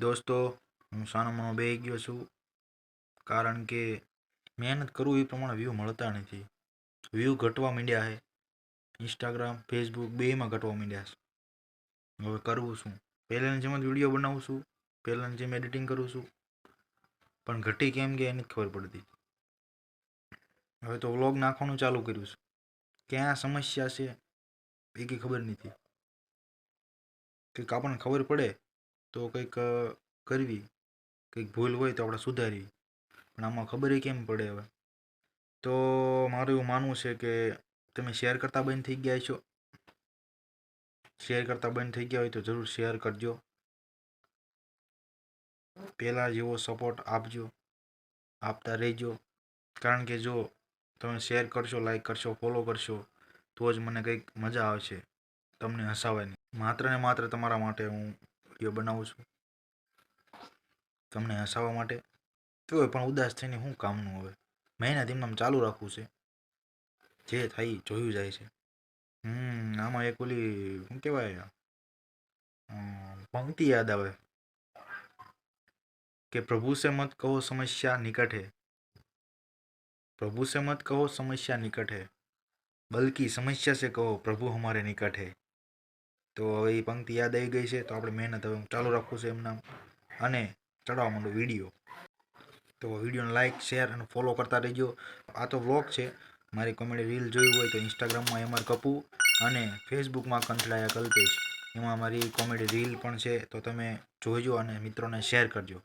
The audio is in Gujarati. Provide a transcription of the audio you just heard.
દોસ્તો, હું સાનામાં બે ગયો છું. કારણ કે મહેનત કરું એ પ્રમાણે વ્યૂ મળતા નથી. વ્યૂ ઘટવા માંડ્યા છે. ઇન્સ્ટાગ્રામ ફેસબુક બેમાં ઘટવા માંડ્યા છે. હવે કરવું શું? પહેલાંની જેમ જ વીડિયો બનાવું છું. પહેલાંની જેમ એડિટિંગ કરું છું. પણ ઘટી કેમ કે એની ખબર પડતી. હવે તો વ્લોગ નાખવાનું ચાલુ કર્યું છે. ક્યાં સમસ્યા છે એ કંઈ ખબર નથી. કંઈક આપણને ખબર પડે? તો કંઈક કરવી. કંઈક ભૂલ હોય તો આપણે સુધારવી પણ આમાં ખબર કેમ પડે હવે? તો મારું એવું માનવું છે કે તમે શેર કરતા બંધ થઈ ગયા છો. શેર કરતા બંધ થઈ ગયા હોય તો જરૂર શેર કરજો. પહેલાં જેવો સપોર્ટ આપજો. આપતા રહેજો. કારણ કે જો તમે શેર કરશો લાઈક કરશો ફોલો કરશો, તો જ મને કંઈક મજા આવશે. તમને હસાવવાની માત્ર ને માત્ર તમારા માટે હું વિડીયો બનાવું છું તમને હસાવવા માટે તોય પણ ઉદાસ થઈને શું કામનું હવે મહેનત એમને ચાલુ રાખવું છે જે થાય ઈ જોયું જાય છે હમ આમાં એક ઓલી શું કહેવાય અમ, પંક્તિ યાદ આવે કે પ્રભુ સે મત કહો સમસ્યા નિકટ है प्रभु से मत कहो समस्या निकट है बल्कि समस्या से કહો પ્રભુ હમારે નિકટ है તો હવે એ પંક્તિ યાદ આવી ગઈ છે, તો આપણે મહેનત હવે ચાલુ રાખવું છે એમના અને ચડાવવા માંડો વીડિયો. તો વિડીયોને લાઇક શેર અને ફોલો કરતા રહેજો. આ તો વ્લોગ છે. મારી કોમેડી રીલ જોઈ હોય તો ઇન્સ્ટાગ્રામમાં એમઆર કપૂ અને ફેસબુકમાં કંથલાયા કલ્પેશ. એમાં મારી કોમેડી રીલ પણ છે, તો તમે જોઈજો અને મિત્રોને શેર કરજો.